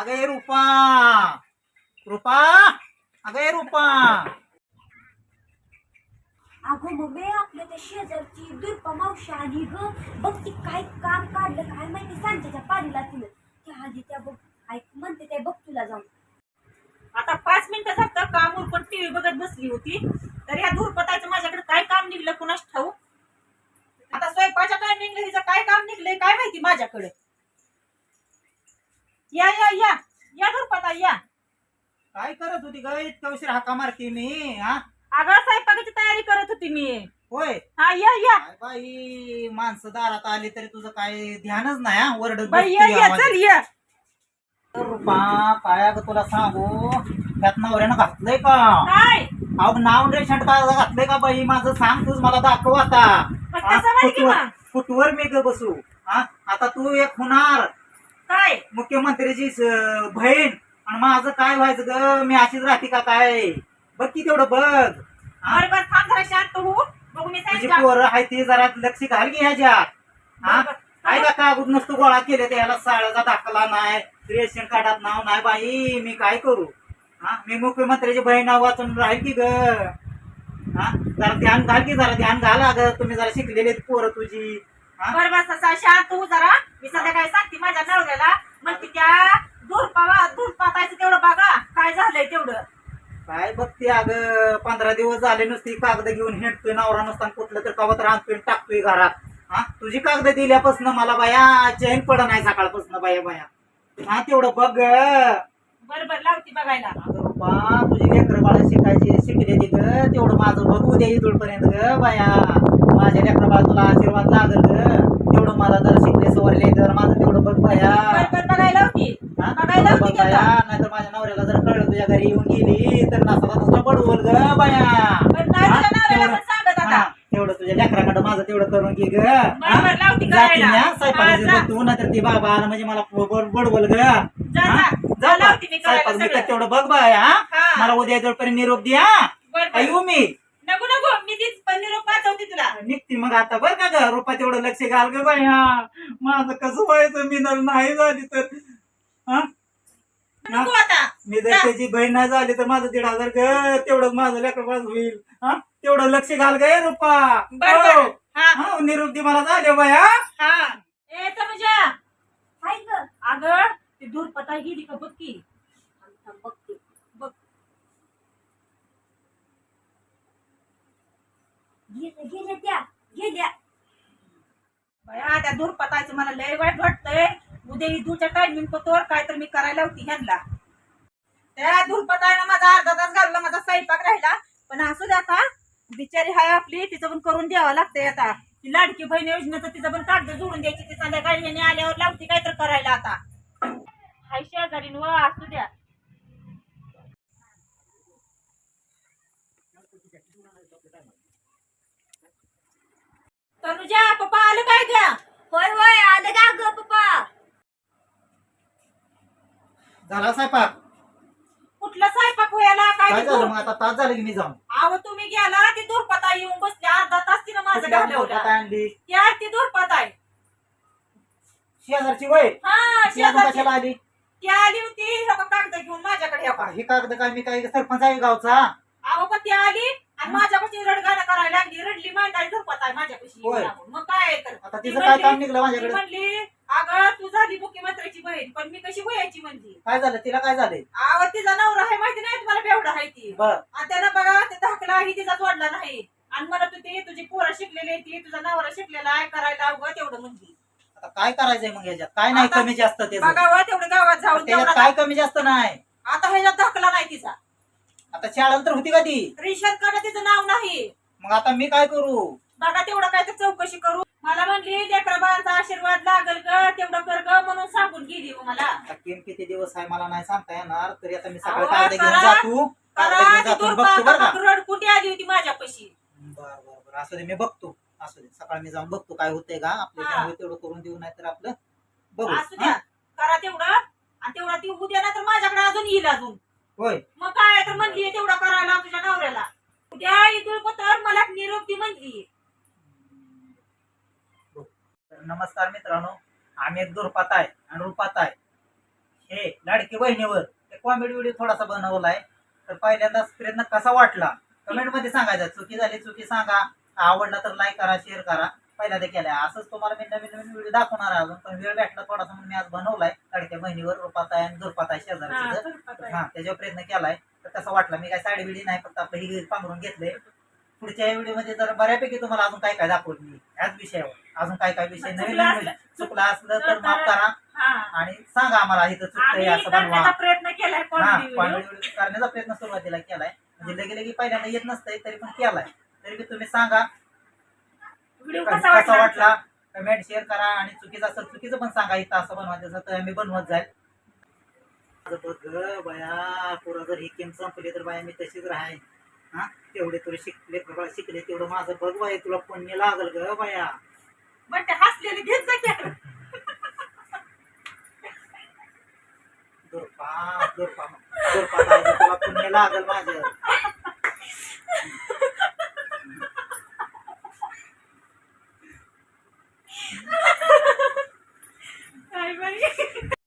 अगं रुपा. रुपा अगं रुपा. अगं मम्मी आपल्या त्या शेजारची दुर्पा मावशी आली ग. बघ ती काय काम काढलं काय माहिती सांच्याच्या पारीला तिनं. त्या आधी त्या बघ ऐक म्हणते त्या बघ तुला जाऊन. आता पाच मिनिटं झालं काम उरकून टीव्ही बघत बसली होती. तर या धुरपताचं माझ्याकडे काय काम निघलं कुणाच ठाऊ आता स्वयंपाच्या काय निघलं हिचं काय काम निघलंय काय माहिती माझ्याकडे? या या या. या धुरपता या. काय करत होती ग? इतका उशीर हाका मारते मी हा? अगं स्वयंपाकाची तयारी करत होती मी. होय? हा या या. काय बाई माणसं दारात आली तरी तुझं काय ध्यानच नाही हा? वरडत बाई या बसती या आवाज. चल या. रुपा काय अगं तुला सांगू? त्यात नवऱ्यानं घातलंय का? काय? अहो नाव रेशन कार्ड घातलंय का बाई? माझं सांग तूच मला दाखव आता. मग कसं माहिती का? फुटवर मी ग बसू. हा? आता तू एक होणार. काय? मुख्यमंत्र्याची स- बहीण. आणि माझं काय व्हायचं ग? मी अशीच राहते का काय? बघ की तेवढं बघ. हा? बरं बरं थांब जरा शांत हो बघू मी तुझी सांगितलं पोरं आहे ती जरा लक्ष घाल की ह्याच्यात. हा? बरोबर. काय का कागद नुसतं गोळा केले त्याला साळ्याचा दाखला नाही रेशन कार्डात नाव नाही बाई. मी काय करू? हा? मी मुख्यमंत्र्याची बहीण नाव वाचून राहील की ग? हा? जरा ध्यान घाल की जरा ध्यान घाल अगं. तुम्ही जरा शिकलेली पोरं तुझी. बरं बस तसा शांत हो जरा. मी सध्या काय सांगते माझ्या नवऱ्याला मग ती त्या दूर पावा दूर पातायचं तेवढं बघा. काय झालंय तेवढं. काय बघते अगं पंधरा दिवस झाले नुसती कागद घेऊन हिंडतोय नवरा नसताना कुठलं तर कवत राहतोय आणि टाकतोय घरात. हा? तुझी कागद दिल्यापासून मला बाया चैन पड नाही सकाळपासून बाया बाया. हा तेवढं बघ ग. बरं बरं लावती बघायला. तुझी लेकर बाळा शिकायची शिकलेली ग तेवढं माझं बघू दे इथूनपर्यंत ग बाया. माझ्या लेकर बाळा तुला आशीर्वाद लागल तेवढं मला जर शिकले सवरले तर माझं तेवढं बघ बघायला होती होती नाहीतर माझ्या नवऱ्याला जर कळलं तुझ्या घरी येऊन गेली तर नसला तसला पडवल ग बाया. तेवढं- तुझ्या लेकराकडं माझं तेवढं करून घे ग. लावती करायला. हा, जा. तू ती बाबा आला म्हणजे मला बड- बडवल ग. स्वयंपाक. तेवढं बघ बाय. मला उद्या जोडपर्यंत निरोप द्या. येऊ मी नको नको मी पाठवते तुला. निघते मग आता बर का ग? रुपा तेवढं लक्ष घाल ग बाई हा. माझं कसं व्हायचं? मी जर नाही झाली तर. हा? नको आता. मी जर. त्याची बहीण नाही झाली तर माझं दीड हजार ग. तेवढं माझं लेकर होईल. हा? तेवढं लक्ष घाल ग हे रुपा. बरं बरं. हो. हा हा निरोप दे मला झाले बाई हा. हा. ए तनुजा. हाय ग. अगं ती दूर पता गेली का बघ की थांब, थांब, बघते. गेल्या त्या गेल्या बया त्या दूर पतायचं मला लय वाईट वाटतंय उद्या इदूच्या टायमिंग पतोर काय तर मी करायला होती ह्यांना त्या दूर पतायनं माझा अर्धा तास घालला माझा स्वयंपाक राहिला पण असू द्या आता बिचारी हाय आपली तिचं पण करून द्यावं लागतंय आता ती लाडकी बहीण योजनेचं तिचं पण कागद जोडून द्यायची ती संध्याकाळी ह्याने आल्यावर लावती काय तर करायला आता हाय शेजारी व असू द्या तनुजा पप्पा आलं काय द्या होय होय आलं का ग पप्पा. झाला स्वयंपाक? कुठला स्वयंपाक व्हायला? काय झालं मग? आता तास झालं की मी जाऊन. अहो तुम्ही गेला ती दुर्पता येऊन बसली. अर्धा तास तिनं माझं घालवलं. पोटात आणली? त्या ती दुर्पत आहे शेजारची वय? हा ती अजून शेजारची. कशाला आली? ती आली होती हे बघा कागद घेऊन माझ्याकडे हे बघा. हे कागद काय? मी काय सरपंच आहे गावचा? अहो पण ती आली. आणि माझ्यापाशी रडगाणं करायला लागली. रडली मांडाळी दुर्पत आहे माझ्यापाशी. होय. येऊन लागून. मग काय आहे तर. आता ती तिचं काय म्हणली- निघलं ती माझ्याकडे म्हणली अगं तू झाली मुख्यमंत्र्याची बहीण पण मी कशी वयाची म्हणली? काय झालं? तिला काय झालंय अहो तिचा नवरा आहे माहिती नाही तुम्हाला बेवडा आहे ती. बर. आणि त्यानं बघा ते धाकला ही तिचा जोडला नाही. आणि मला तू ते तुझी पोरं शिकलेली आहे ती तुझा नवरा शिकलेला आहे करायला अवघं तेवढं म्हणली. आता काय करायचंय मग ह्याच्यात? काय नाही आता- कमी जास्त त्याचं? बघावं तेवढं गावात जाऊन त्याच्यात तेवढा काय कमी जास्त नाही? आता ह्याच्यात दाखला नाही तिचा. आता शाळा तर होती का ती? रेशन कार्ड तिचं नाव नाही. मग आता मी काय करू? बघा तेवढं काय तर चौकशी करू. मला म्हणली लेकरा बाळाचा आशीर्वाद लागल ग तेवढं कर ग म्हणून सांगून गेली हो मला. आता किम किती दिवस आहे मला नाही सांगता येणार. तरी आता मी सकाळी अहो, कागद घेऊन करा. जातो. कागद करा घेऊन ती जातो. आणि दुर्पा बघतो बरं का. आता रडकुंडी आली होती माझ्यापाशी. बर बर बर. असू दे मी बघतो. असू दे सकाळी मी जाऊन बघतो काय होतंय का. हा. ज्यामुळे तेवढं करून देऊ नाही तर आपलं बघू. असू द्या. हा? करा तेवढं. आणि तेवढा ती उद्या ना तर माझ्याकडे अजून येईल अजून. होय. मग काय तर म्हणली तेवढा करायला तुझ्या नवऱ्याला. उद्या इथून पत्र मला निरोप दी म्हणली. नमस्कार मित्रांनो आम्ही एक दुर्पात आहे आणि रुपात आहे. हे लाडकी बहिणीवर कॉमेडी व्हिडिओ थोडासा बनवलाय. तर पहिल्यांदाच प्रयत्न कसा वाटला? कमेंटमध्ये सांगायचा. चुकी झाली चुकी सांगा. आवडला तर लाईक करा शेअर करा. पहिल्यांदा केलाय. असंच तुम्हाला मी नवीन नवीन व्हिडिओ दाखवणार आहे अजून पण वेळ भेटला थोडासा म्हणून मी आज बनवलाय. लाडक्या बहिणीवर रुपाताय आणि दुर्पाताय हा, शेजारची दुर्पाताई. हा त्याच्यावर प्रयत्न केलाय. तर कसा वाटला मी काय साडी बिडी नाही फक्त आपलं ही पांघरून घेतलंय. पुढच्या व्हिडिओमध्ये जर बऱ्यापैकी तुम्हाला अजून काय काय दाखवत मी याच विषयावर. अजून काय काय विषय नवीन चुकलं असलं- तर माफ करा. हा. आणि सांगा आम्हाला इथं चुकतंय असं बनवा प्रयत्न केलाय हा करण्याचा प्रयत्न सुरुवातीला केलाय. म्हणजे लगे लगे पहिल्यांदा येत नसतंय तरी पण केलाय. तरी तुम्ही सांगा. व्हिडिओ कसा कसा वाटला? कमेंट शेअर करा आणि चुकीचं असेल चुकीचं पण सांगा इथं असं बनवायचं असेल तर आम्ही बनवत जाईल. बघ बया पुरा जर ही गेम संपली तर बाया मी तशीच राहाय हा? तेवढे तुला शिकले बाबा शिकले तेवढं माझं बघ बाय तुला पुण्य लागल ग बया. पण ते हसलेले घेत जा की. दुर्पा दुर्पा दुर्पा तुला पुण्य लागल माझं.